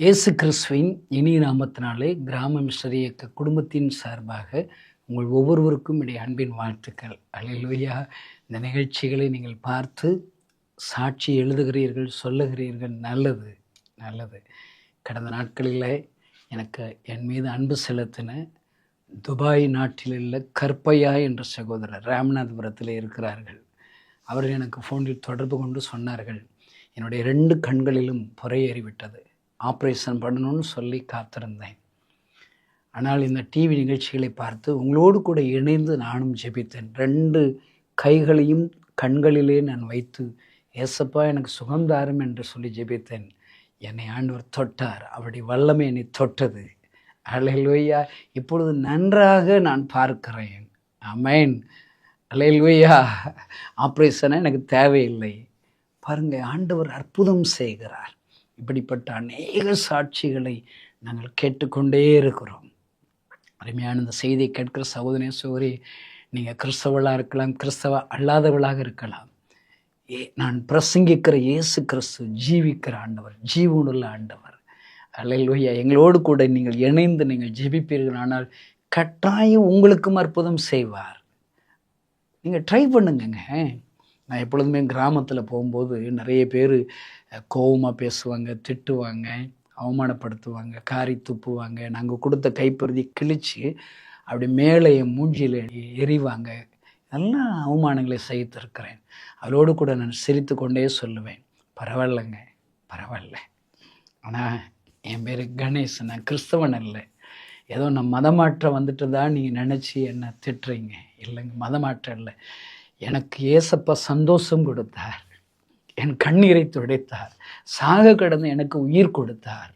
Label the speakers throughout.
Speaker 1: இயேசு கிறிஸ்துவின் இனிய நாமத்தினாலே கிராம மிஸ்டர் இயக்க குடும்பத்தின் சார்பாக உங்கள் ஒவ்வொருவருக்கும் இடைய அன்பின் வாழ்த்துக்கள். அல்லேலூயா. இந்த நிகழ்ச்சிகளை நீங்கள் பார்த்து சாட்சி எழுதுகிறீர்கள் சொல்லுகிறீர்கள் நல்லது நல்லது. கடந்த நாட்களில் எனக்கு என் மீது அன்பு செலுத்தின துபாய் நாட்டில் உள்ள கற்பையா என்ற சகோதரர் ராமநாதபுரத்தில் இருக்கிறார்கள். அவர்கள் எனக்கு ஃபோனில் தொடர்பு கொண்டு சொன்னார்கள் என்னுடைய ரெண்டு கண்களிலும் புறையேறிவிட்டது ஆப்ரேஷன் பண்ணணும்னு சொல்லி காத்திருந்தேன். ஆனால் இந்த டிவி நிகழ்ச்சிகளை பார்த்து உங்களோடு கூட இணைந்து நானும் ஜெபித்தேன். ரெண்டு கைகளையும் கண்களிலே நான் வைத்து ஏசப்பா எனக்கு சுகந்தாரம் என்று சொல்லி ஜெபித்தேன். என்னை ஆண்டவர் தொட்டார். அவருடைய வல்லமை என்னை தொட்டது. அலையல்வையா இப்பொழுது நன்றாக நான் பார்க்கிறேன். அமேன் அலையல்வையா ஆப்ரேஷனை எனக்கு தேவையில்லை. பாருங்கள் ஆண்டவர் அற்புதம் செய்கிறார். இப்படிப்பட்ட அநேக சாட்சிகளை நாங்கள் கேட்டுக்கொண்டே இருக்கிறோம். அருமையான இந்த செய்தியை கேட்கிற சகோதரே சோரி நீங்கள் கிறிஸ்தவளாக இருக்கலாம் கிறிஸ்தவ அல்லாதவளாக இருக்கலாம். ஏ நான் பிரசங்கிக்கிற இயேசு கிறிஸ்து ஜீவிக்கிற ஆண்டவர் ஜீவனுள்ள ஆண்டவர். அல்லையா எங்களோடு கூட நீங்கள் இணைந்து நீங்கள் ஜெபிப்பீர்கள் ஆனால் கட்டாயம் உங்களுக்கும் அற்புதம் செய்வார். நீங்கள் ட்ரை பண்ணுங்கங்க. நான் எப்பொழுதுமே கிராமத்தில் போகும்போது நிறைய பேர் கோவமாக பேசுவாங்க திட்டுவாங்க அவமானப்படுத்துவாங்க காரி துப்புவாங்க. நாங்கள் கொடுத்த கைப்பருதி கிழிச்சு அப்படி மேலே என் மூஞ்சியில் எறிவாங்க. இதெல்லாம் அவமானங்களை சகித்திருக்கிறேன். அதோடு கூட நான் சிரித்து கொண்டே சொல்லுவேன் பரவாயில்லைங்க பரவாயில்ல. ஆனால் என் பேர் கணேஷ் நான் கிறிஸ்தவன் இல்லை ஏதோ நான் மதமாற்றம் வந்துட்டு தான் நீங்கள் நினச்சி என்னை திட்டுறீங்க? இல்லைங்க மதமாற்றம் இல்லை. எனக்கு ஏசப்பா சந்தோஷம் கொடுத்தார். என் கண்ணீரை துடைத்தார். சாக கடந்து எனக்கு உயிர் கொடுத்தார்.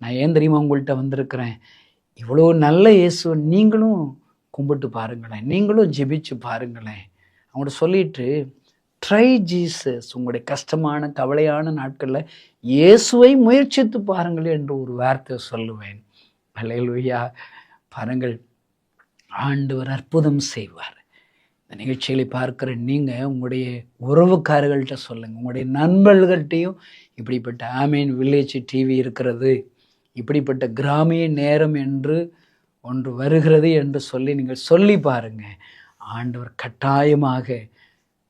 Speaker 1: நான் ஏன் தெரியுமா உங்கள்கிட்ட வந்திருக்கிறேன்? இவ்வளோ நல்ல இயேசு நீங்களும் கும்பிட்டு பாருங்களேன். நீங்களும் ஜெபிச்சு பாருங்களேன். அவங்கள்ட்ட சொல்லிட்டு ட்ரை ஜீசஸ் உங்களுடைய கஷ்டமான கவலையான நாட்களில் இயேசுவை முயற்சித்து பாருங்கள் என்று ஒரு வார்த்தை சொல்லுவேன். அலையலுயா பாருங்கள் ஆண்டவர் அற்புதம் செய்வார். இந்த நிகழ்ச்சிகளை பார்க்குற நீங்கள் உங்களுடைய உறவுக்காரர்கள்ட்ட சொல்லுங்கள் உங்களுடைய நண்பர்கள்ட்டையும் இப்படிப்பட்ட ஆமீன் வில்லேஜ் டிவி இருக்கிறது இப்படிப்பட்ட கிராமிய நேரம் என்று ஒன்று வருகிறது என்று சொல்லி நீங்கள் சொல்லி பாருங்கள் ஆண்டவர் கட்டாயமாக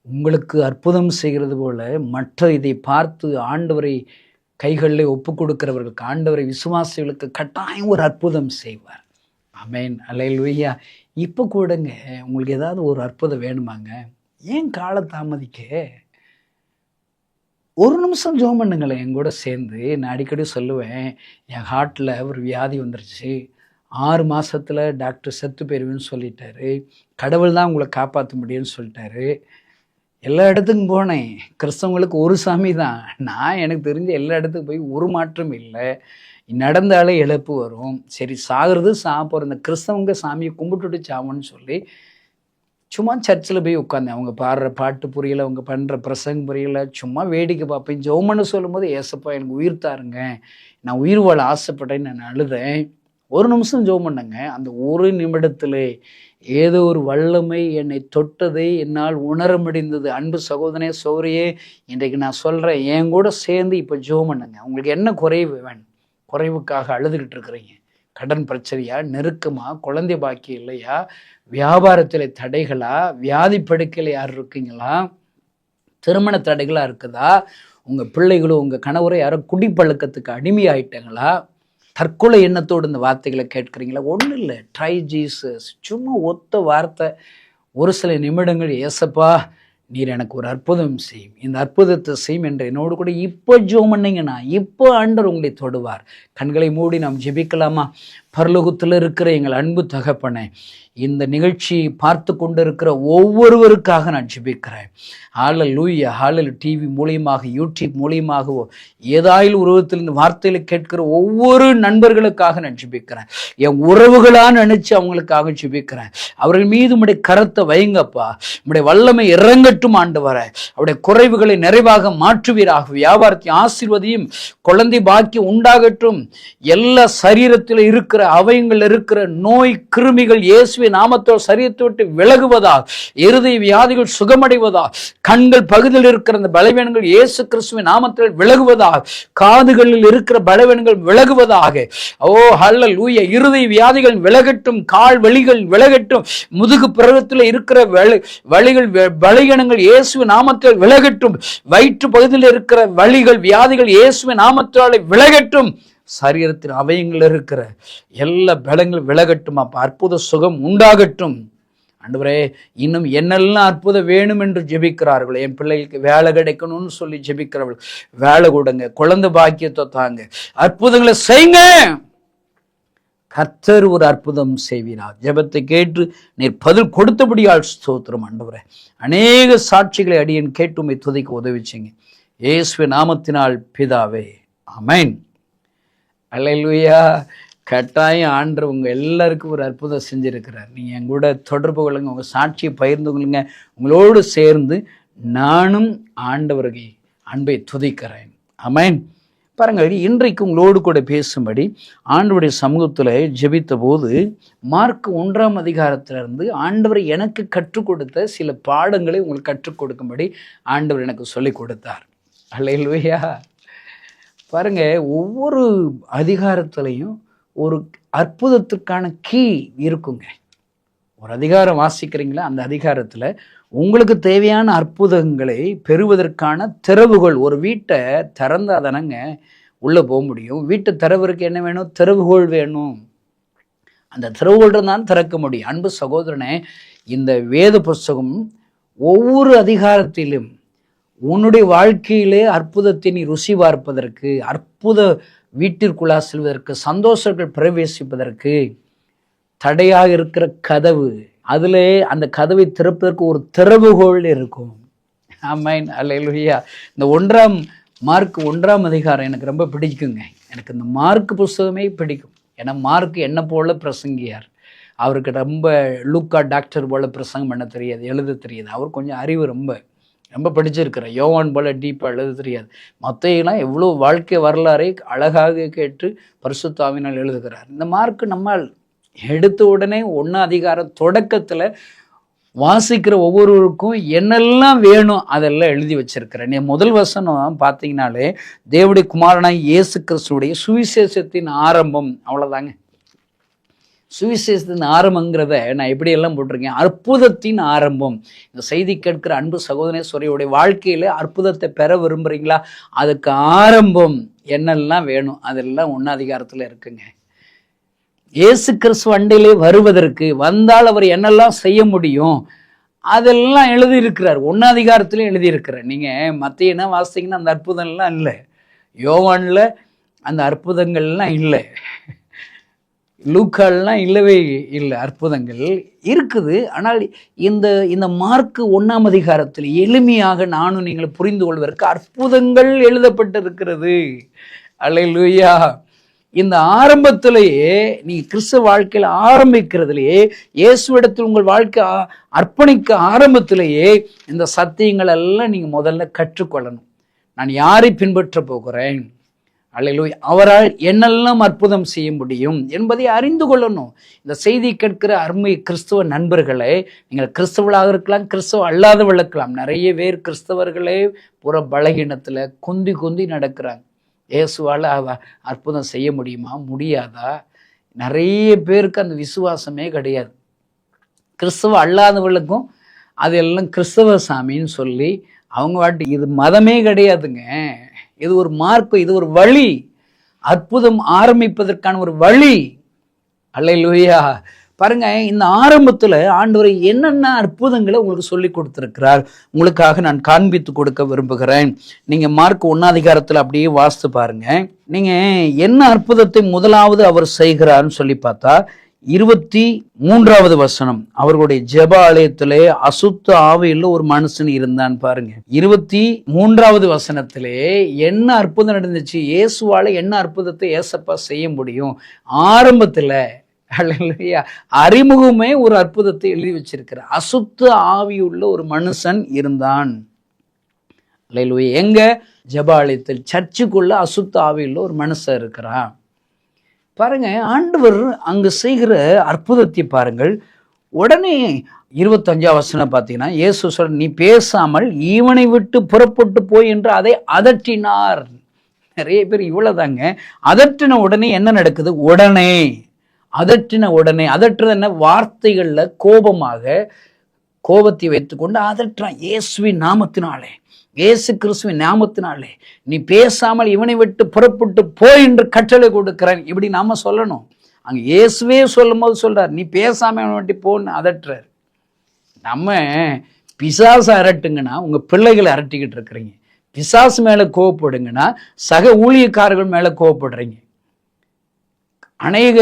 Speaker 1: உங்களுக்கு அற்புதம் செய்கிறது போல மற்ற இதை பார்த்து ஆண்டவரை கைகளில் ஒப்பு கொடுக்கிறவர்களுக்கு ஆண்டவரை விசுவாசிகளுக்கு கட்டாயம் ஒரு அற்புதம் செய்வார். அமேன் அலையல்வையா இப்போ கூடங்க உங்களுக்கு ஏதாவது ஒரு அற்புதம் வேணுமாங்க? ஏன் கால தாமதிக்க? ஒரு நிமிஷம் ஜோம் பண்ணுங்களேன் என் கூட சேர்ந்து. நான் அடிக்கடி சொல்லுவேன் என் ஹார்ட்டில் ஒரு வியாதி வந்துருச்சு. ஆறு மாதத்தில் டாக்டர் செத்து போயிருவேன்னு சொல்லிட்டாரு. கடவுள் தான் உங்களை காப்பாற்ற முடியும்னு சொல்லிட்டாரு. எல்லா இடத்துக்கும் போனேன். கிறிஸ்தவங்களுக்கு ஒரு சாமி தான். நான் எனக்கு தெரிஞ்ச எல்லா இடத்துக்கும் போய் ஒரு மாற்றம் இல்லை. நடந்தாலே இழப்பு வரும். சரி சாகிறது சாப்பிட்ற இந்த கிறிஸ்தவங்க சாமியை கும்பிட்டுட்டு சாவோன்னு சொல்லி சும்மா சர்ச்சில் போய் உட்காந்தேன் அவங்க பாடுற பாட்டு புரியல அவங்க பண்ணுற பிரசங்க புரியல. சும்மா வேடிக்கை பார்ப்பேன். ஜோமன்னு சொல்லும்போது ஏசப்பா எனக்கு உயிர் தாருங்க. நான் உயிர் வாழ ஆசைப்பட்டேன்னு நான் அழுதேன். ஒரு நிமிஷம் ஜோம் பண்ணங்க. அந்த ஒரு நிமிடத்தில் ஏதோ ஒரு வல்லமை என்னை தொட்டதை என்னால் உணர முடிந்தது. அன்பு சகோதரனே சௌரியே இன்றைக்கு நான் சொல்கிறேன் என் கூட சேர்ந்து இப்போ ஜோம் பண்ணுங்க. உங்களுக்கு என்ன குறைவு வேணும்? குறைவுக்காக அழுதுகிட்டு இருக்கிறீங்க. கடன் பிரச்சனையா? நெருக்கமா? குழந்தை பாக்கி இல்லையா? வியாபாரத்தில் தடைகளா? வியாதி படுக்கையில் யார் இருக்கீங்களா? திருமண தடைகளாக இருக்குதா? உங்கள் பிள்ளைகளும் உங்கள் கணவரை யாரோ குடிப்பழக்கத்துக்கு அடிமையாயிட்டாங்களா? தற்கொலை எண்ணத்தோடு இந்த வார்த்தைகளை கேட்குறீங்களா? ஒன்றும் இல்லை. ட்ரை ஜீசஸ் சும்மா ஒத்த வார்த்தை. ஒரு சில நிமிடங்கள் ஏசப்பா நீர் எனக்கு ஒரு அற்புதம் செய்யும். இந்த அற்புதத்தை செய்யும் என்று என்னோடு கூட இப்போ ஜோம் பண்ணீங்கன்னா இப்போ ஆண்டர் உங்களை தொடுவார். கண்களை மூடி நாம் ஜெபிக்கலாமா? பரலோகத்தில் இருக்கிற எங்கள் அன்பு தகப்பனே இந்த நிகழ்ச்சி பார்த்து கொண்டு இருக்கிற ஒவ்வொருவருக்காக நான் ஜிபிக்கிறேன். ஆளல் லூயா ஆளல் டிவி மூலியமாக யூடியூப் மூலியமாகவோ ஏதாயில் உருவத்தில் இந்த வார்த்தையில் கேட்கிற ஒவ்வொரு நண்பர்களுக்காக நான் ஜிபிக்கிறேன். என் உறவுகளாக நினச்சி அவங்களுக்காக ஜிபிக்கிறேன். அவர்கள் மீது உடைய கரத்தை வைங்கப்பா. உடைய வல்லமை இறங்கட்டும் ஆண்டு வர அவருடைய குறைவுகளை நிறைவாக மாற்றுவீராக. வியாபாரத்தை ஆசிர்வதியும் குழந்தை பாக்கி உண்டாகட்டும். எல்லா சரீரத்தில் இருக்கிற அவைங்கள் இருக்கிற நோய் கிருமிகள் இயேசுவின் நாமத்தோடு சரியத்தை விட்டு விலகுவதா இறுதி வியாதிகள் சுகமடைவதா கண்கள் பகுதியில் இருக்கிற அந்த பலவீனங்கள் இயேசு கிறிஸ்துவின் நாமத்தில் விலகுவதா காதுகளில் இருக்கிற பலவீனங்கள் விலகுவதாக. ஓ ஹல்ல லூய இறுதி வியாதிகள் விலகட்டும் கால் வலிகள் விலகட்டும் முதுகு பிறகத்தில் இருக்கிற வழிகள் வலிகள் பலகீனங்கள் இயேசுவின் நாமத்தில் விலகட்டும் வயிற்று பகுதியில் இருக்கிற வழிகள் வியாதிகள் இயேசுவின் நாமத்தால் விலகட்டும். சரீரத்தில் அவயங்களில் இருக்கிற எல்லா பலங்கள் விலகட்டும்? அப்போ அற்புத சுகம் உண்டாகட்டும். ஆண்டவரே இன்னும் என்னெல்லாம் அற்புதம் வேணும் என்று ஜெபிக்கிறார்கள்? என் பிள்ளைகளுக்கு வேலை கிடைக்கணும்னு சொல்லி ஜெபிக்கிறவர்கள் வேலை கொடுங்க குழந்தை பாக்கியத்தை தாங்க. அற்புதங்களை செய்யுங்க. கர்த்தர் ஒரு அற்புதம் செய்வீரார். ஜெபத்தை கேட்டு நீர் பதில் கொடுத்தபடியால் ஸ்தோத்திரம் ஆண்டவரே. அநேக சாட்சிகளை அடியன் கேட்டு உண்மை உதவிச்சிங்க. இயேசுவ நாமத்தினால் பிதாவே அமேன் அலையிலுயா. கட்டாயம் ஆண்டு உங்கள் எல்லாருக்கும் ஒரு அற்புதம் செஞ்சுருக்கிறார். நீங்கள் என் கூட தொடர்பு கொள்ளுங்க உங்கள் சாட்சியை பகிர்ந்து கொள்ளுங்க. உங்களோடு சேர்ந்து நானும் ஆண்டவருக்கு அன்பை துதிக்கிறேன். அமேன் பாருங்கள் இன்றைக்கு உங்களோடு கூட பேசும்படி ஆண்டவருடைய சமூகத்தில் ஜெபித்த போது மார்க் ஒன்றாம் அதிகாரத்திலிருந்து ஆண்டவர் எனக்கு கற்றுக் கொடுத்த சில பாடங்களை உங்களுக்கு கற்றுக் கொடுக்கும்படி ஆண்டவர் எனக்கு சொல்லிக் கொடுத்தார். அல்லையா பாருங்க ஒவ்வொரு அதிகாரத்துலையும் ஒரு அற்புதத்துக்கான கீ இருக்குங்க. ஒரு அதிகாரம் வாசிக்கிறீங்களா? அந்த அதிகாரத்தில் உங்களுக்கு தேவையான அற்புதங்களை பெறுவதற்கான திறவுகள் ஒரு வீட்டை திறந்தாதானங்க உள்ளே போக முடியும். வீட்டை திறவுக்கு என்ன வேணும்? திறவுகோள் வேணும். அந்த திறவுகோள் தான் திறக்க முடியும். அன்பு சகோதரனே இந்த வேத புஸ்தகம் ஒவ்வொரு அதிகாரத்திலும் உன்னுடைய வாழ்க்கையிலே அற்புதத்தை நீ ருசி பார்ப்பதற்கு அற்புத வீட்டிற்குள்ளா செல்வதற்கு சந்தோஷங்கள் பிரவேசிப்பதற்கு தடையாக இருக்கிற கதவு அதில் அந்த கதவை திறப்பதற்கு ஒரு திறவுகோள் இருக்கும். ஆமைன். அல்லையா இந்த ஒன்றாம் மார்க் ஒன்றாம் அதிகாரம் எனக்கு ரொம்ப பிடிக்குங்க. எனக்கு இந்த மார்க் புஸ்தகமே பிடிக்கும். ஏன்னா மார்க் என்ன போல பிரசங்கியார். அவருக்கு ரொம்ப லூக்கா டாக்டர் போல பிரசங்கம் பண்ண தெரியாது எழுத தெரியாது. அவர் கொஞ்சம் அறிவு ரொம்ப. ரொம்ப படிச்சிருக்கிறேன் யோவான் போல டீப்பாக எழுத தெரியாது. மற்றையெல்லாம் எவ்வளோ வாழ்க்கை வரலாறை அழகாக கேட்டு பரிசுத்தாவினால் எழுதுகிறார். இந்த மார்க் நம்மால் எடுத்த உடனே ஒன்றா அதிகார தொடக்கத்தில் வாசிக்கிற ஒவ்வொருவருக்கும் என்னெல்லாம் வேணும் அதெல்லாம் எழுதி வச்சிருக்கிறேன். நீ முதல் வசனம் பார்த்தீங்கனாலே தேவடி குமாரனாய் இயேசு கிறிஸ்துடைய சுவிசேஷத்தின் ஆரம்பம். அவ்வளோதாங்க சுவிசேஷத்தின் ஆரம்பங்கிறத நான் எப்படியெல்லாம் போட்டிருக்கேன்? அற்புதத்தின் ஆரம்பம். இந்த செய்தி கேட்கிற அன்பு சகோதரேஸ்வரியுடைய வாழ்க்கையில் அற்புதத்தை பெற விரும்புகிறீங்களா அதுக்கு ஆரம்பம் என்னெல்லாம் வேணும்? அதெல்லாம் ஒன்றாதிகாரத்தில் இருக்குங்க. இயேசு கிறிஸ்து அண்டையிலே வருவதற்கு வந்தால் அவர் என்னெல்லாம் செய்ய முடியும்? அதெல்லாம் எழுதியிருக்கிறார். ஒன்னாதிகாரத்திலையும் எழுதியிருக்கிறார். நீங்கள் மற்ற என்ன வாசித்தீங்கன்னா அந்த அற்புதம்லாம் இல்லை. யோவானில் அந்த அற்புதங்கள்லாம் இல்லை. லூக்கால்லாம் இல்லவே இல்லை அற்புதங்கள் இருக்குது. ஆனால் இந்த இந்த மார்க்கு ஒன்றாம் அதிகாரத்தில் எளிமையாக நானும் நீங்கள் புரிந்து கொள்வதற்கு அற்புதங்கள் எழுதப்பட்டிருக்கிறது. அல்ல இந்த ஆரம்பத்திலேயே நீங்கள் கிறிஸ்தவ வாழ்க்கையில் ஆரம்பிக்கிறதுலையே இயேசுவிடத்தில் உங்கள் வாழ்க்கை அர்ப்பணிக்க ஆரம்பத்திலேயே இந்த சத்தியங்கள் எல்லாம் முதல்ல கற்றுக்கொள்ளணும். நான் யாரை பின்பற்ற போகிறேன்? அல்லையிலூய் அவரால் என்னெல்லாம் அற்புதம் செய்ய முடியும் என்பதை அறிந்து கொள்ளணும். இந்த செய்தி கேட்கிற அருமை கிறிஸ்துவ நண்பர்களே நீங்கள் கிறிஸ்தவளாக இருக்கலாம் கிறிஸ்தவ அல்லாத விளக்கலாம் நிறைய பேர் கிறிஸ்தவர்களே புற பலகீனத்தில் குந்தி குந்தி நடக்கிறாங்க. இயேசுவால் அற்புதம் செய்ய முடியுமா? முடியாதா? நிறைய பேருக்கு அந்த விசுவாசமே கிடையாது. கிறிஸ்தவ அல்லாதவர்களுக்கும் அதெல்லாம் கிறிஸ்தவ சாமின்னு சொல்லி அவங்க வாட்டி இது மதமே கிடையாதுங்க. இது ஒரு மார்க்கு இது ஒரு வழி. அற்புதம் ஆரம்பிப்பதற்கான ஒரு வழி. அல்லையா பாருங்க இந்த ஆரம்பத்தில் ஆண்டவர் என்னென்ன அற்புதங்களை உங்களுக்கு சொல்லி கொடுத்துருக்கிறார் உங்களுக்காக நான் காண்பித்து கொடுக்க விரும்புகிறேன். நீங்கள் மார்க் ஒன்னாதிகாரத்தில் அப்படியே வாசித்து பாருங்க. நீங்கள் என்ன அற்புதத்தை முதலாவது அவர் செய்கிறார்னு சொல்லி பார்த்தா இருபத்தி மூன்றாவது வசனம். அவர்களுடைய ஜெப ஆலயத்திலே அசுத்த ஆவையில் ஒரு மனுஷன் இருந்தான் பாருங்க. இருபத்தி மூன்றாவது வசனத்திலே என்ன அற்புதம் நடந்துச்சு? இயேசுவால என்ன அற்புதத்தை ஏசப்பா செய்ய முடியும்? ஆரம்பத்துல அறிமுகமே ஒரு அற்புதத்தை எழுதி வச்சிருக்கிறார். அசுத்த ஆவியுள்ள ஒரு மனுஷன் இருந்தான். எங்க? ஜபாலயத்தில் சர்ச்சுக்குள்ள அசுத்த ஆவியுள்ள ஒரு மனுஷன் இருக்கிறான். பாருங்க ஆண்டவர் அங்கு செய்கிற அற்புதத்தை பாருங்கள். உடனே இருபத்தஞ்சாம் வசனம் பார்த்தீங்கன்னா இயேசு சொல் நீ பேசாமல் இவனை விட்டு புறப்பட்டு போய் என்று அதை அதட்டினார் நிறைய பேர் இவ்வளோதாங்க அதட்டின உடனே என்ன நடக்குது? உடனே. அதட்டின உடனே. அதட்டுறது என்ன? வார்த்தைகளில் கோபமாக கோபத்தை வைத்துக்கொண்டு அதட்டுறான் இயேசுவின் நாமத்தினாலே. இயேசு கிறிஸ்துவின் நாமத்தினாலே நீ பேசாமல் இவனை விட்டு புறப்பட்டு போ என்று கட்டளை கொடுக்கிறேன். இப்படி நாம சொல்லணும். அங்கே இயேசுவே சொல்லும் போது சொல்றார் நீ பேசாம இவனை விட்டு போன்னு அதட்டுறார். நம்ம பிசாசை அரட்டுங்கன்னா உங்கள் பிள்ளைகளை அரட்டிக்கிட்டு இருக்கிறீங்க. பிசாசு மேலே கோவப்படுங்கன்னா சக ஊழியக்காரர்கள் மேலே கோவப்படுறீங்க. அநேக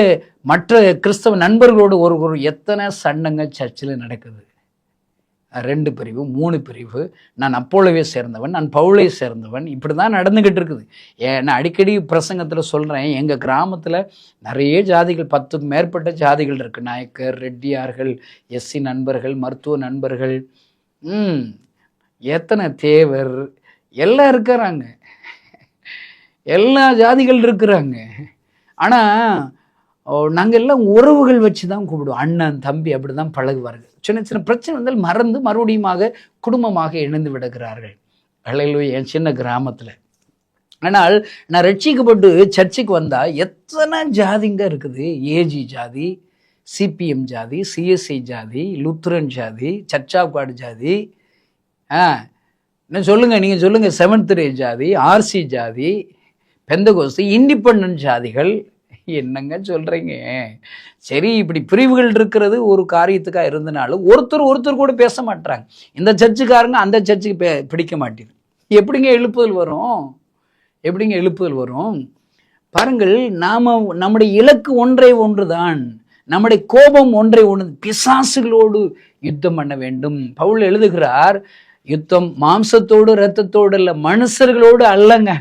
Speaker 1: மற்ற கிறிஸ்தவ நண்பர்களோடு ஒரு ஒரு எத்தனை சண்டங்க சர்ச்சில் நடக்குது. ரெண்டு பிரிவு மூணு பிரிவு. நான் அப்போலவே சேர்ந்தவன் நான் பவுளை சேர்ந்தவன். இப்படி தான் நடந்துக்கிட்டு இருக்குது. நான் அடிக்கடி பிரசங்கத்தில் சொல்கிறேன் எங்கள் கிராமத்தில் நிறைய ஜாதிகள் பத்துக்கும் மேற்பட்ட ஜாதிகள் இருக்குது நாயக்கர் ரெட்டியார்கள் எஸ்சி நண்பர்கள் மருத்துவ நண்பர்கள். ம் எத்தனை தேவர்? எல்லாம் இருக்கிறாங்க. எல்லா ஜாதிகள் இருக்கிறாங்க. ஆனால் நாங்கள் எல்லாம் உறவுகள் வச்சு தான் கூப்பிடுவோம். அண்ணன் தம்பி அப்படி தான் பழகுவார்கள். சின்ன சின்ன பிரச்சனை வந்தால் மறந்து மறுபடியுமாக குடும்பமாக இணைந்து விடுகிறார்கள். அலையிலு என் சின்ன கிராமத்தில். ஆனால் நான் ரட்சிக்கப்பட்டு சர்ச்சுக்கு வந்தால் எத்தனை ஜாதிங்க இருக்குது? ஏஜி ஜாதி சிபிஎம் ஜாதி சிஎஸ்ஐ ஜாதி லுத்ரன் ஜாதி சர்ச்சாக்காடு ஜாதி ஆ என்ன சொல்லுங்கள் நீங்கள் சொல்லுங்கள் செவன்த் ரே ஜாதி ஆர்சி ஜாதி பெந்தகோஸ்து இண்டிபெண்ட் ஜாதிகள் என்னங்க சொல்கிறீங்க சரி இப்படி பிரிவுகள் இருக்கிறது ஒரு காரியத்துக்காக இருந்தனாலும் ஒருத்தர் ஒருத்தர் கூட பேச மாட்டுறாங்க இந்த ஜட்ஜுக்காரங்க அந்த சர்ச்சுக்கு பே பிடிக்க மாட்டேங்குது எப்படிங்க எழுப்புதல் வரும்? எப்படிங்க எழுப்புதல் வரும்? பாருங்கள் நாம் நம்முடைய இலக்கு ஒன்றை தான் நம்முடைய கோபம் ஒன்றை ஒன்று பிசாசுகளோடு யுத்தம் பண்ண வேண்டும். பவுல் எழுதுகிறார் யுத்தம் மாம்சத்தோடு இரத்தத்தோடு இல்லை மனுஷர்களோடு அல்லங்க.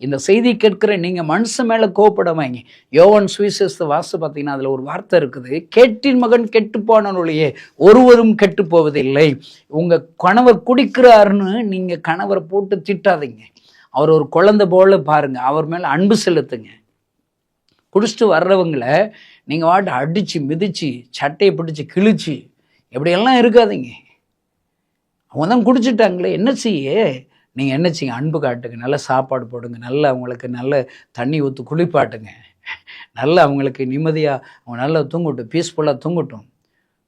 Speaker 1: இந்த செய்தி கேட்கிற நீங்கள் மனுஷன் மேலே கோப்படாமங்க யோவன் சுவிசேஷ வாசு பார்த்தீங்கன்னா அதில் ஒரு வார்த்தை இருக்குது. கேட்டின் மகன் கெட்டு ஒருவரும் கெட்டு போவதில்லை உங்கள் கணவர் குடிக்கிறாருன்னு நீங்கள் கணவரை போட்டு திட்டாதீங்க. அவர் ஒரு குழந்தை போல பாருங்கள் அவர் மேலே அன்பு செலுத்துங்க. குடிச்சிட்டு வர்றவங்களை நீங்கள் வாட்டு அடித்து மிதித்து சட்டையை பிடிச்சி கிழிச்சு எப்படியெல்லாம் இருக்காதீங்க. அவங்க தான் குடிச்சிட்டாங்களே. என்ன செய்ய? நீங்கள் என்ன செய்யுங்க? அன்பு காட்டுங்க. நல்ல சாப்பாடு போடுங்க. நல்ல அவங்களுக்கு நல்ல தண்ணி ஊற்று குளிப்பாட்டுங்க. நல்ல அவங்களுக்கு நிம்மதியாக அவங்க நல்லா தூங்கட்டும். பீஸ்ஃபுல்லாக தூங்கட்டும்.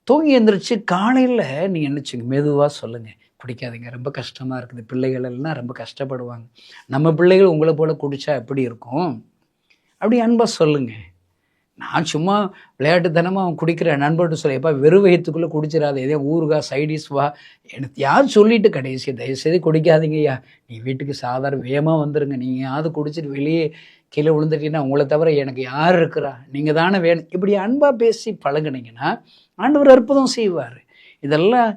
Speaker 1: தூங்கி எழுந்திரிச்சு காலையில் நீங்கள் என்னச்சிங்க மெதுவாக சொல்லுங்கள் குடிக்காதீங்க. ரொம்ப கஷ்டமாக இருக்குது. பிள்ளைகள் எல்லாம் ரொம்ப கஷ்டப்படுவாங்க. நம்ம பிள்ளைகள் உங்களை போல் குடித்தா எப்படி இருக்கும்? அப்படி அன்பாக சொல்லுங்கள் நான் சும்மா விளையாட்டுத்தனமாக அவன் குடிக்கிற நண்பர்கிட்ட சொல்லியப்பா வெறும் வயிற்றுக்குள்ளே குடிச்சிடாத எதையோ ஊருகா சைடிஸ் வா. எனக்கு யார் சொல்லிட்டு கடைசி தயவுசெய்து குடிக்காதீங்கய்யா. நீ வீட்டுக்கு சாதாரண வேகமாக வந்துடுங்க நீங்கள் யாவது குடிச்சிட்டு வெளியே கீழே விழுந்துட்டீங்கன்னா உங்களை தவிர எனக்கு யார் இருக்கிறா? நீங்கள் தானே வேணும். இப்படி அன்பாக பேசி பழகுனீங்கன்னா ஆண்டவர் அற்புதம் செய்வார். இதெல்லாம்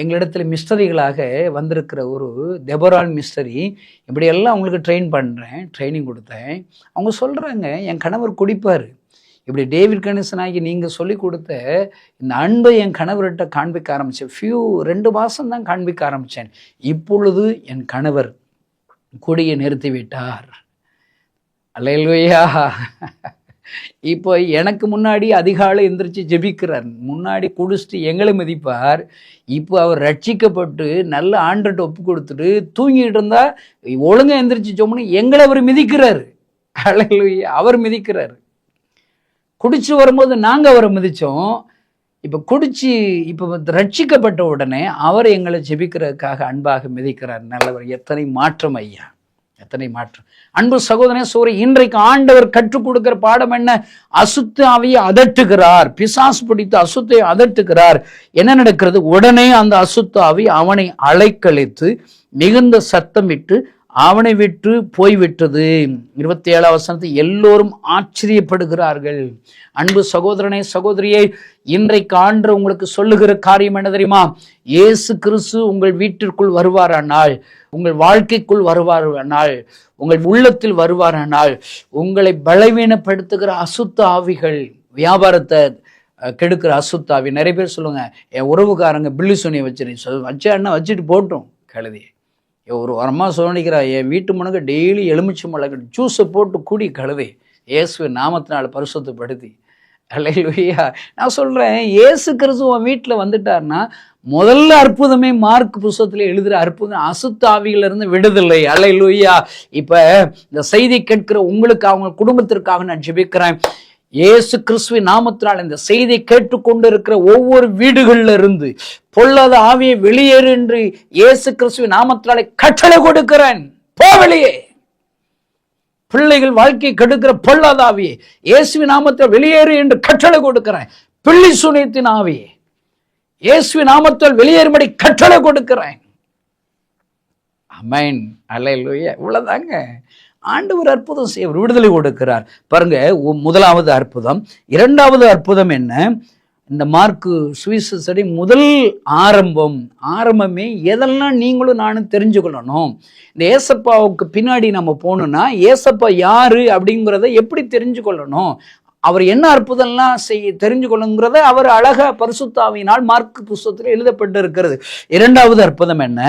Speaker 1: எங்களிடத்தில் மிஸ்டரிகளாக வந்திருக்கிற ஒரு தெபரான் மிஸ்டரி இப்படியெல்லாம் அவங்களுக்கு ட்ரெயின் பண்ணுறேன் ட்ரைனிங் கொடுத்தேன். அவங்க சொல்கிறாங்க என் கணவர் குடிப்பார். இப்படி டேவிட் கணேசன் ஆகி நீங்கள் சொல்லி கொடுத்த இந்த அன்பை என் கணவர்கிட்ட காண்பிக்க ஆரம்பித்தேன் ஃபியூ ரெண்டு மாதம் தான் காண்பிக்க ஆரம்பித்தேன் இப்பொழுது என் கணவர் கொடியை நிறுத்தி விட்டார். இப்போ எனக்கு முன்னாடி அதிகாலை எந்திரிச்சு ஜெபிக்கிறார். முன்னாடி குடிச்சிட்டு எங்களை மதிப்பார். இப்போ அவர் ரட்சிக்கப்பட்டு நல்ல ஆண்டர்கிட்ட ஒப்பு கொடுத்துட்டு தூங்கிட்டு இருந்தால் ஒழுங்காக எந்திரிச்சு சொம்முன்னு எங்களை அவர் மிதிக்கிறாரு. அலையல்வையா அவர் மிதிக்கிறாரு. குடிச்சு வரும்போது நாங்கள் அவரை மிதித்தோம் இப்போ குடிச்சு இப்போ ரட்சிக்கப்பட்ட உடனே அவர் எங்களை ஜெபிக்கிறதுக்காக அன்பாக மிதிக்கிறார். நல்லவர் எத்தனை மாற்றம் ஐயா. எத்தனை மாற்றம். அன்பு சகோதரனே சூரிய இன்றைக்கு ஆண்டவர் கற்றுக் கொடுக்கிற பாடம் என்ன? அசுத்தாவையை அதட்டுகிறார். பிசாசு பிடித்து அசுத்தை அதட்டுகிறார். என்ன நடக்கிறது? உடனே அந்த அசுத்தாவை அவனை அலைக்கழித்து மிகுந்த சத்தமிட்டு அவனை விட்டு போய்விட்டது. இருபத்தி ஏழாம் வசனத்தை எல்லோரும் ஆச்சரியப்படுகிறார்கள். அன்பு சகோதரனே சகோதரியை இன்றைக்கு ஆண்டு உங்களுக்கு சொல்லுகிற காரியம் என்ன தெரியுமா? இயேசு கிறிஸ்து உங்கள் வீட்டிற்குள் வருவாரானால் உங்கள் வாழ்க்கைக்குள் வருவாரானால் உங்கள் உள்ளத்தில் வருவாரானால் உங்களை பலவீனப்படுத்துகிற அசுத்த ஆவிகள் வியாபாரத்தை கெடுக்கிற அசுத்தாவி நிறைய பேர் சொல்லுவாங்க என் உறவுக்காரங்க பில்லி சுனியை வச்சிருக்கேன் வச்சா என்ன வச்சுட்டு போட்டோம் கழுதியை. ஒரு வாரமாக சோனிக்கிறா என் வீட்டு முனங்க டெய்லி எலுமிச்சை மிளகு ஜூஸை போட்டு குடி கழுதை. இயேசுவின் நாமத்தினால் பரிசுத்தப்படுத்தி. அல்லையா நான் சொல்கிறேன் இயேசு கிறிஸ்து உன் வீட்டில் வந்துட்டார்னா முதல்ல அற்புதமே மார்க் புஸ்தகத்தில் எழுதுகிற அற்புதம் அசுத்தாவியிலிருந்து விடுதலை அல்லையா இப்போ இந்த செய்தி கேட்கிற உங்களுக்கு அவங்க குடும்பத்திற்காக நான் ஜெபிக்கிறேன். இயேசு கிறிஸ்துவின் நாமத்தினால் இந்த செய்தியை கேட்டுக்கொண்டு இருக்கிற ஒவ்வொரு வீடுகள்ல இருந்து பொல்லாத ஆவியை வெளியேறு என்று இயேசு கிறிஸ்துவின் நாமத்தினாலே கட்டளை கொடுக்கிறேன். போ வெளியே. பிள்ளைகள் வாழ்க்கை கெடுக்கிற பொல்லாத ஆவியை இயேசுவின் நாமத்தில் வெளியேறு என்று கட்டளை கொடுக்கிறேன். பிள்ளை சுனியத்தின் ஆவியை இயேசுவி நாமத்தில் வெளியேறும்படி கட்டளை கொடுக்கிறேன். அமைன் அல்லையா இவ்வளவுதாங்க. ஆண்டவர் அற்புதம் செய்ய விடுதலை கொடுக்கிறார். பாருங்க முதலாவது அற்புதம். இரண்டாவது அற்புதம் என்ன? இந்த மார்க்கு சுவிசடி முதல் ஆரம்பம். ஆரம்பமே எதெல்லாம் நீங்களும் நானும் தெரிஞ்சுக்கொள்ளணும். இந்த ஏசப்பாவுக்கு பின்னாடி நம்ம போகணும்னா ஏசப்பா யாரு அப்படிங்கிறத எப்படி தெரிஞ்சுக்கொள்ளணும்? அவர் என்ன அற்புதம்லாம் செய்ய தெரிஞ்சுக்கொள்ளுங்கிறத அவர் அழகா பரிசுத்தாவினால் மார்க் புஸ்தத்தில் எழுதப்பட்டு இருக்கிறது இரண்டாவது அற்புதம் என்ன?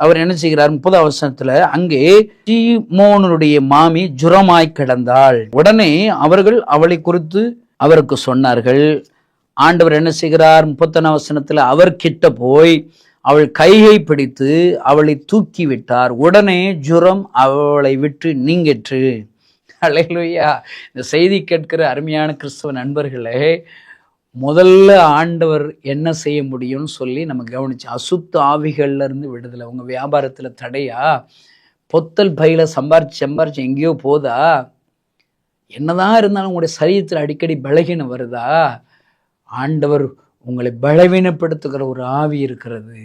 Speaker 1: அவர் என்ன செய்கிறார்? முப்பது அவசரத்துல அங்கே சீமோனுடைய மாமி ஜுரமாய் கிடந்தாள். உடனே அவர்கள் அவளை குறித்து அவருக்கு சொன்னார்கள். ஆண்டவர் என்ன செய்கிறார்? முப்பத்தன வசனத்துல அவர் கிட்ட போய் அவள் கையை பிடித்து அவளை தூக்கி விட்டார் உடனே ஜுரம் அவளை விட்டு நீங்கிற்று. அல்லேலூயா இந்த செய்தி கேட்கிற அருமையான கிறிஸ்தவ நண்பர்களே முதல்ல ஆண்டவர் என்ன செய்ய முடியும்னு சொல்லி நம்ம கவனிச்சு அசுத்த ஆவிகள்லேருந்து விடுதலை. உங்கள் வியாபாரத்தில் தடையா? பொத்தல் பையில் சம்பாரிச்சு சம்பாரிச்சு எங்கேயோ போதா? என்னதான் இருந்தாலும் உங்களுடைய சரீரத்தில் அடிக்கடி பலகீனம் வருதா? ஆண்டவர் உங்களை பலவீனப்படுத்துகிற ஒரு ஆவி இருக்கிறது.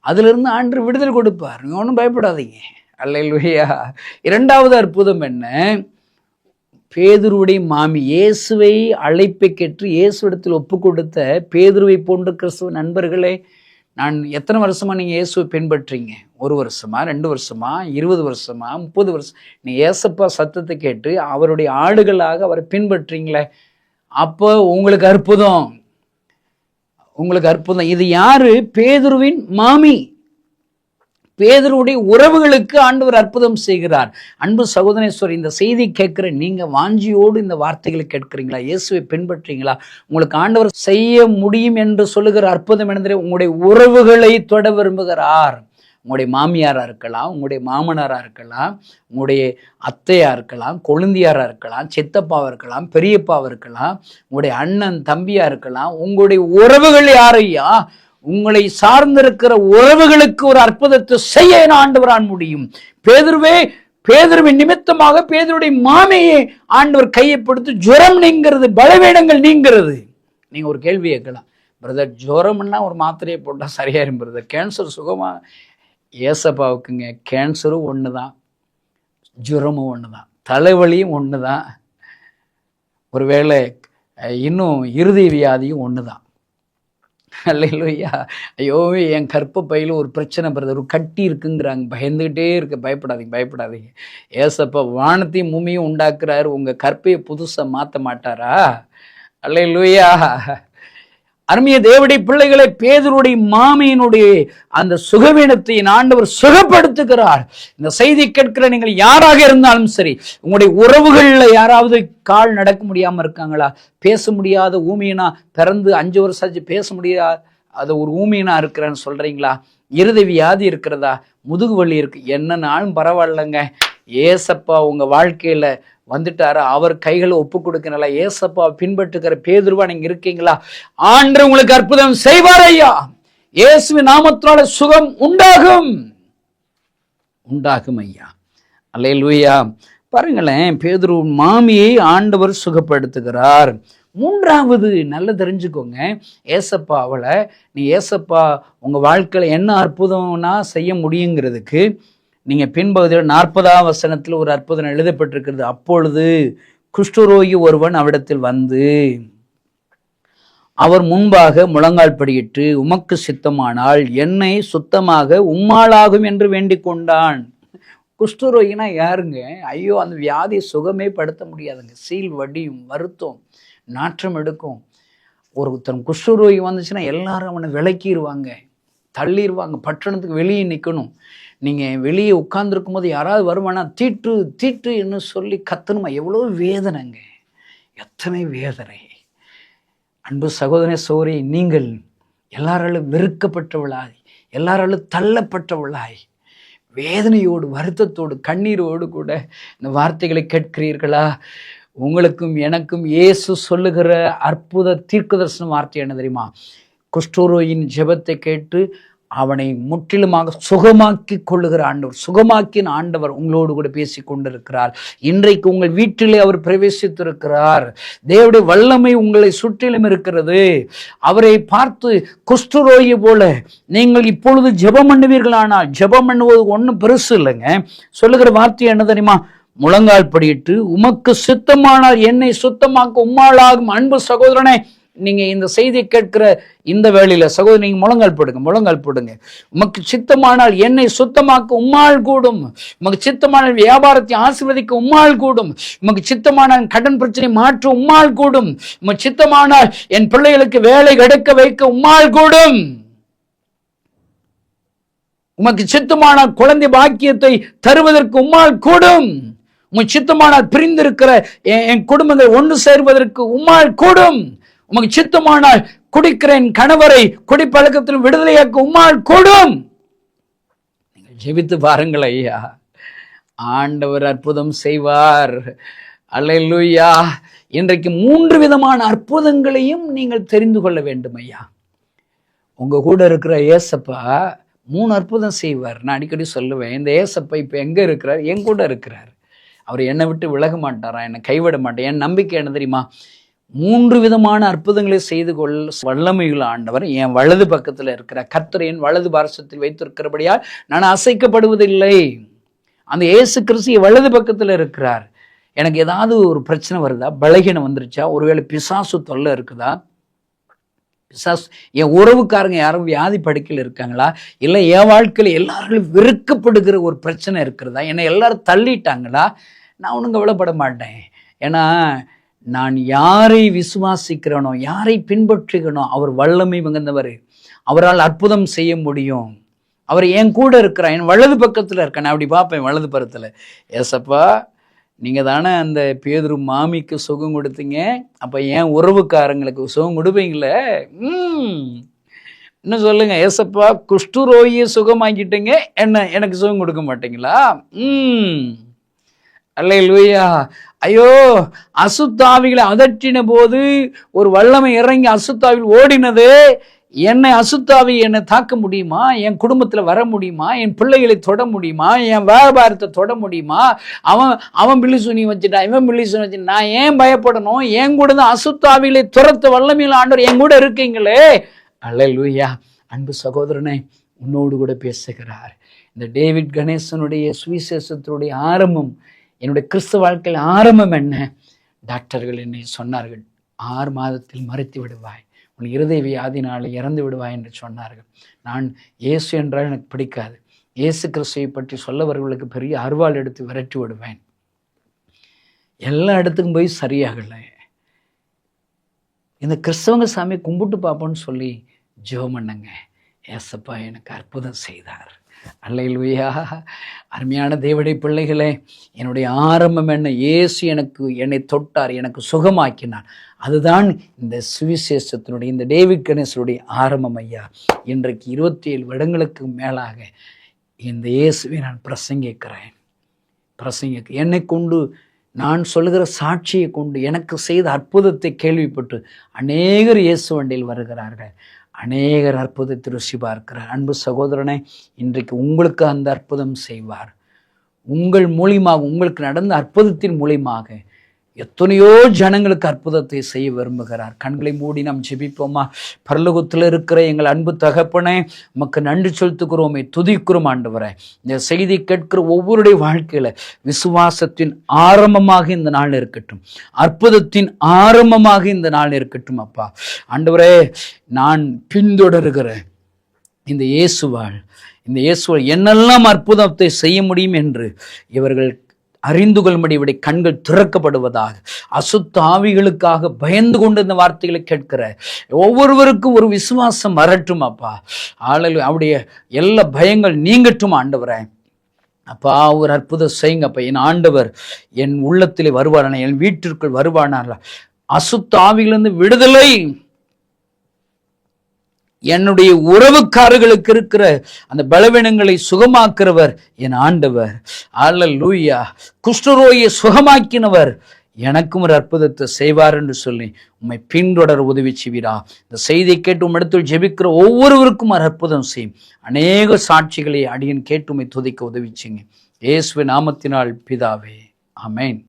Speaker 1: அதிலிருந்து ஆண்டு விடுதலை கொடுப்பார். நீங்கள் ஒன்றும் பயப்படாதீங்க. அல்லையா இரண்டாவது அற்புதம் என்ன? பேதுருவுடைய மாமி இயேசுவை அழைப்பை கேட்டு இயேசுவிடத்தில் ஒப்பு கொடுத்த பேதுருவை போன்ற கிறிஸ்துவ நண்பர்களே நான் எத்தனை வருஷமாக நீங்கள் இயேசுவை பின்பற்றீங்க? ஒரு வருஷமா ரெண்டு வருஷமா இருபது வருஷமா முப்பது வருஷம் நீ ஏசப்பா சத்தத்தை கேட்டு அவருடைய ஆடுகளாக அவரை பின்பற்றீங்களே. அப்போ உங்களுக்கு அற்புதம். உங்களுக்கு அற்புதம். இது யாரு? பேதுருவின் மாமி. பேதருடைய உறவுகளுக்கு ஆண்டவர் அற்புதம் செய்கிறார். அன்பு சகோதரேஸ்வர் இந்த செய்தி கேட்கிற நீங்க வாஞ்சியோடு இந்த வார்த்தைகளை கேட்கிறீங்களா? இயேசுவை பின்பற்றீங்களா உங்களுக்கு ஆண்டவர் செய்ய முடியும் என்று சொல்லுகிற அற்புதம் என்ன உங்களுடைய உறவுகளை தொட விரும்புகிறார். உங்களுடைய மாமியாரா இருக்கலாம் உங்களுடைய மாமனாரா இருக்கலாம் உங்களுடைய அத்தையா இருக்கலாம் கொழுந்தியாரா இருக்கலாம் சித்தப்பாவா இருக்கலாம் பெரியப்பாவா இருக்கலாம் உங்களுடைய அண்ணன் தம்பியா இருக்கலாம் உங்களுடைய உறவுகள் யாரையா? உங்களை சார்ந்திருக்கிற உறவுகளுக்கு ஒரு அற்புதத்தை செய்ய என ஆண்டவரான் முடியும். பேதுருவே பேதுருவின் நிமித்தமாக பேதுருடைய மாமையை ஆண்டவர் கையை பிடித்து ஜுரம் நீங்கிறது பலவீனங்கள் நீங்கிறது. நீங்க ஒரு கேள்வி கேட்கலாம். பிரதர் ஜுரம்னா ஒரு மாத்திரையை போட்டால் சரியாயிரும் பிரதர் கேன்சர் சுகமா? ஏசப்பாவுக்குங்க கேன்சரும் ஒன்று தான் ஜுரமும் ஒன்று தான் தலைவலியும் ஒன்று தான் ஒருவேளை இன்னும் இறுதி வியாதியும் ஒன்று தான் அல்லையா ஐயோ என் கற்ப பையில ஒரு பிரச்சனை பிறகு ஒரு கட்டி இருக்குங்கிறாங்க. பயந்துகிட்டே இருக்க. பயப்படாதீங்க பயப்படாதீங்க. ஏசப்பா வானத்தையும் பூமியும் உண்டாக்குறாரு. உங்க கற்பையை புதுசா மாத்த மாட்டாரா? அல்லையா அருமைய தேவடி பிள்ளைகளை பேதருடைய மாமியினுடைய அந்த சுகவீனத்தை ஆண்டவர் சுகப்படுத்துகிறார். இந்த செய்தி கேட்கிற நீங்கள் யாராக இருந்தாலும் சரி உங்களுடைய உறவுகளில் யாராவது கால் நடக்க முடியாம இருக்காங்களா? பேச முடியாத ஊமியனா பிறந்து அஞ்சு வருஷம் ஆச்சு பேச முடியாத அது ஒரு ஊமியனா இருக்கிறேன்னு சொல்றீங்களா? இருதய வியாதி இருக்கிறதா? முதுகு வலி இருக்கு. என்னன்னாலும் பரவாயில்லைங்க. ஏசப்பா உங்க வாழ்க்கையில வந்துட்டாரு? அவர் கைகளை ஒப்பு கொடுக்கறனால ஏசப்பா பின்பற்றுகிற பேதுருவா நீங்க இருக்கீங்களா? ஆண்டு உங்களுக்கு அற்புதம் செய்வார் ஐயா இயேசுவின் நாமத்தினால சுகம் உண்டாகும். உண்டாகும் ஐயா அல்லேலூயா. பாருங்களேன் பேதுரு மாமியை ஆண்டவர் சுகப்படுத்துகிறார். மூன்றாவது நல்லா தெரிஞ்சுக்கோங்க. ஏசப்பா அவளை நீ ஏசப்பா உங்கள் வாழ்க்கையில என்ன அற்புதம்னா செய்ய முடியுங்கிறதுக்கு நீங்க பின்பகுதியில் நாற்பதாம் வசனத்தில் ஒரு அற்புதம் எழுதப்பட்டிருக்கிறது. அப்பொழுது குஷ்டரோகி ஒருவன் அவிடத்தில் வந்து அவர் முன்பாக முழங்கால் படியிட்டு உமக்கு சித்தமானால் என்னை சுத்தமாக உம்மாளாகும் என்று வேண்டிக் கொண்டான். குஷ்டரோகினா யாருங்க? ஐயோ அந்த வியாதி சுகமே படுத்த முடியாதுங்க. சீல் வடியும் வருத்தம் நாற்றம் எடுக்கும். ஒருத்தன் குஷ்டரோகி வந்துச்சுன்னா எல்லாரும் அவனை விளக்கிடுவாங்க தள்ளிடுவாங்க பட்டணத்துக்கு வெளியே நிற்கணும் நீங்கள் வெளியே உட்கார்ந்துருக்கும் போது யாராவது வருவானா தீட்டு தீட்டு என்று சொல்லி கத்தணுமா? எவ்வளோ வேதனைங்க. எத்தனை வேதனை. அன்பு சகோதர சோரி நீங்கள் எல்லாராலும் வெறுக்கப்பட்டவளாய் எல்லாராலும் தள்ளப்பட்டவளாய் வேதனையோடு வருத்தத்தோடு கண்ணீரோடு கூட இந்த வார்த்தைகளை கேட்கிறீர்களா? உங்களுக்கும் எனக்கும் இயேசு சொல்லுகிற அற்புத தீர்க்கதர்சன வார்த்தை என்ன தெரியுமா? குஷ்டோரோயின் ஜெபத்தை கேட்டு அவனை முற்றிலுமாக சுகமாக்கி கொள்ளுகிற ஆண்டவர் சுகமாக்கின ஆண்டவர் உங்களோடு கூட பேசி கொண்டிருக்கிறார். இன்றைக்கு உங்கள் வீட்டிலே அவர் பிரவேசித்திருக்கிறார். தேவடைய வல்லமை உங்களை சுற்றிலும் இருக்கிறது. அவரை பார்த்து குஷ்டரோகி போல நீங்கள் இப்பொழுது ஜெபம் பண்ணுவீர்களானால் ஜெபம் பண்ணுவது ஒன்றும் பெருசு இல்லைங்க. சொல்லுகிற வார்த்தை என்ன தெரியுமா? முழங்கால் படியிட்டு உமக்கு சுத்தமானால் என்னை சுத்தமாக்க உம்மாளாகும் அன்பு சகோதரனை நீங்கள் இந்த செய்தியை கேட்கிற இந்த வேளையில் சகோதரி நீங்கள் முழங்கால் போடுங்க முழங்கால் போடுங்க. உமக்கு சித்தமானால் என்னை சுத்தமாக்க உம்மாள் கூடும். உமக்கு சித்தமானால் வியாபாரத்தை ஆசிர்வதிக்க உம்மாள் கூடும். உமக்கு சித்தமானால் கடன் பிரச்சனை மாற்ற உம்மாள் கூடும். உமக்கு சித்தமானால் என் பிள்ளைகளுக்கு வேலை கிடைக்க வைக்க உம்மாள் கூடும். உமக்கு சித்தமானால் குழந்தை பாக்கியத்தை தருவதற்கு உம்மாள் கூடும். உமக்கு சித்தமானால் பிரிந்திருக்கிற என் என் குடும்பங்கள் ஒன்று சேர்வதற்கு உம்மாள் கூடும். உமக்கு சித்தமானால் குடிக்கிறேன் கணவரை குடிப்பழக்கத்தில் விடுதலையாக்க உம்மால் கூடும். நீங்கள் ஜெபித்து பாருங்கள் ஐயா. ஆண்டவர் அற்புதம் செய்வார். அல்லா இன்றைக்கு மூன்று விதமான அற்புதங்களையும் நீங்கள் தெரிந்து கொள்ள வேண்டும் ஐயா. உங்க கூட இருக்கிற ஏசப்பா மூணு அற்புதம் செய்வார். நான் அடிக்கடி சொல்லுவேன் இந்த ஏசப்பா இப்போ எங்க இருக்கிறார்? என் கூட இருக்கிறார். அவர் என்னை விட்டு விலக மாட்டாரா? என்னை கைவிட மாட்டேன் என் நம்பிக்கை என்ன தெரியுமா? மூன்று விதமான அற்புதங்களை செய்து கொள் வல்லமையுள்ள ஆண்டவர். என் வலது பக்கத்தில் இருக்கிற கத்திரையின் வலது பாரசத்தில் வைத்திருக்கிறபடியால் நான் அசைக்கப்படுவதில்லை. அந்த இயேசு கிறிஸ்து வலது பக்கத்தில் இருக்கிறார். எனக்கு ஏதாவது ஒரு பிரச்சனை வருதா? பலகீனம் வந்துருச்சா? ஒருவேளை பிசாசு தொல்லை இருக்குதா? பிசாஸ் என் உறவுக்காரங்க யாரும் வியாதி படுக்கையில் இருக்காங்களா? இல்லை என் வாழ்க்கையில் எல்லாரும் வெறுக்கப்படுகிற ஒரு பிரச்சனை இருக்கிறதா? என்னை எல்லாரும் தள்ளிட்டாங்களா? நான் ஒன்றும் கவலைப்பட மாட்டேன். ஏன்னா நான் யாரை விசுவாசிக்கிறேனோ யாரை பின்பற்றுகிறனோ அவர் வல்லமை மிகுந்தவர். அவரால் அற்புதம் செய்ய முடியும். அவர் என் கூட இருக்கிறார் என் வலது பக்கத்தில் இருக்க நான் அப்படி பார்ப்பேன் வலது பக்கத்தில். ஏசப்பா நீங்கள் தானே அந்த பேதுரு மாமிக்கு சுகம் கொடுத்தீங்க. அப்போ என் உறவுக்காரங்களுக்கு சுகம் கொடுப்பீங்களே? ம். இன்னும் சொல்லுங்கள் ஏசப்பா குஷ்டுரோகியை சுகமாக்கிட்டீங்க. என்ன எனக்கு சுகம் கொடுக்க மாட்டீங்களா? ம். அல்ல லூயா ஐயோ அசுத்தாவிகளை அதற்றின போது ஒரு வல்லமை இறங்கி அசுத்தாவில் ஓடினது என்னை அசுத்தாவி என்னை தாக்க முடியுமா? என் குடும்பத்தில் வர முடியுமா? என் பிள்ளைகளை தொட முடியுமா? என் வியாபாரத்தை தொட முடியுமா? அவன் அவன் பில்லி சுனி வச்சுட்டான் இவன் பில்லி சுனி வச்சு நான் ஏன் பயப்படணும்? என் கூட தான் அசுத்தாவிகளை துரத்த வல்லமையில் ஆண்டவர் என் கூட இருக்கீங்களே. அல்ல லூயா அன்பு சகோதரனை உன்னோடு கூட பேசுகிறார். இந்த டேவிட் கணேசனுடைய சுவிசேஷத்தினுடைய ஆரம்பம் என்னுடைய கிறிஸ்துவ வாழ்க்கையில் ஆரம்பம் என்ன? டாக்டர்கள் என்னை சொன்னார்கள் ஆறு மாதத்தில் மறைத்து விடுவாய். உன் இருதய வியாதினால் இறந்து விடுவாய் என்று சொன்னார்கள். நான் இயேசு என்றால் எனக்கு பிடிக்காது. இயேசு கிறிஸ்துவை பற்றி சொல்லவர்களுக்கு பெரிய அருவாள் எடுத்து விரட்டி விடுவேன். எல்லா இடத்துக்கும் போய் சரியாகலை. இந்த கிறிஸ்தவங்க சாமி கும்பிட்டு பார்ப்போன்னு சொல்லி ஜெபம் பண்ணுங்க. ஏசப்பா எனக்கு அற்புதம் செய்தார். அல்லையிலுயா அருமையான தேவடை பிள்ளைகளே என்னுடைய ஆரம்பம் என்ன? இயேசு எனக்கு என்னை தொட்டார் எனக்கு சுகமாக்கினார். அதுதான் இந்த சுவிசேஷத்தினுடைய இந்த டேவிட் கணேசனுடைய ஆரம்பம் ஐயா. இன்றைக்கு இருபத்தி ஏழு வருடங்களுக்கு மேலாக இந்த இயேசுவை நான் பிரசங்கிக்கிறேன். பிரசங்க என்னை கொண்டு நான் சொல்லுகிற சாட்சியை கொண்டு எனக்கு செய்த அற்புதத்தை கேள்விப்பட்டு அநேகர் இயேசு வண்டியில் வருகிறார்கள். அநேகர் அற்புதத்தை ருசி பார்க்கிறார். அன்பு சகோதரனை இன்றைக்கு உங்களுக்கு அந்த அற்புதம் செய்வார். உங்கள் மூலியமாக உங்களுக்கு நடந்த அற்புதத்தின் மூலியமாக எத்தனையோ ஜனங்களுக்கு அற்புதத்தை செய்ய விரும்புகிறார். கண்களை மூடி நாம் ஜெபிப்போமா? பரலோகத்தில் இருக்கிற எங்கள் அன்பு தகப்பனே உமக்கு நன்றி செலுத்துகிறோமே துதிக்கிறோம் ஆண்டவரே. இந்த செய்தி கேட்கிற ஒவ்வொருடைய வாழ்க்கையில விசுவாசத்தின் ஆரம்பமாக இந்த நாள் இருக்கட்டும். அற்புதத்தின் ஆரம்பமாக இந்த நாள் இருக்கட்டும் அப்பா. ஆண்டவரே நான் பின்தொடர்கிற இந்த இயேசுவாள் இந்த இயேசுவாள் என்னெல்லாம் அற்புதத்தை செய்ய முடியும் என்று இவர்கள் அறிந்து கொள்ளும்படி இவருடைய கண்கள் திறக்கப்படுவதாக அசுத்த ஆவிகளுக்காக பயந்து கொண்டு இந்த வார்த்தைகளை கேட்கிற ஒவ்வொருவருக்கும் ஒரு விசுவாசம் வரட்டும் அப்பா. ஆளல் அவருடைய எல்லா பயங்கள் நீங்கட்டும் ஆண்டவரை. அப்பா ஒரு அற்புதம் செய்யுங்க அப்பா. என் ஆண்டவர் என் உள்ளத்திலே வருவாரான என் வீட்டிற்குள் வருவானால அசுத்த ஆவியிலிருந்து விடுதலை என்னுடைய உறவுக்காரர்களுக்கு இருக்கிற அந்த பலவீனங்களை சுகமாக்குறவர் என் ஆண்டவர். அல்ல லூயா குஷ்டரோயை சுகமாக்கினவர் எனக்கும் ஒரு அற்புதத்தை செய்வார் என்று சொல்லி உம்மை பின்தொடர உதவி செய்வீரா. இந்த செய்தியை கேட்டு உம்மிடத்தில் ஜெபிக்கிற ஒவ்வொருவருக்கும் ஒரு அற்புதம் செய்யும் அநேக சாட்சிகளை அடியன் கேட்டு உம்மை துதிக்க உதவி செய்யுங்க. இயேசுவின் நாமத்தினால் பிதாவே. அமேன்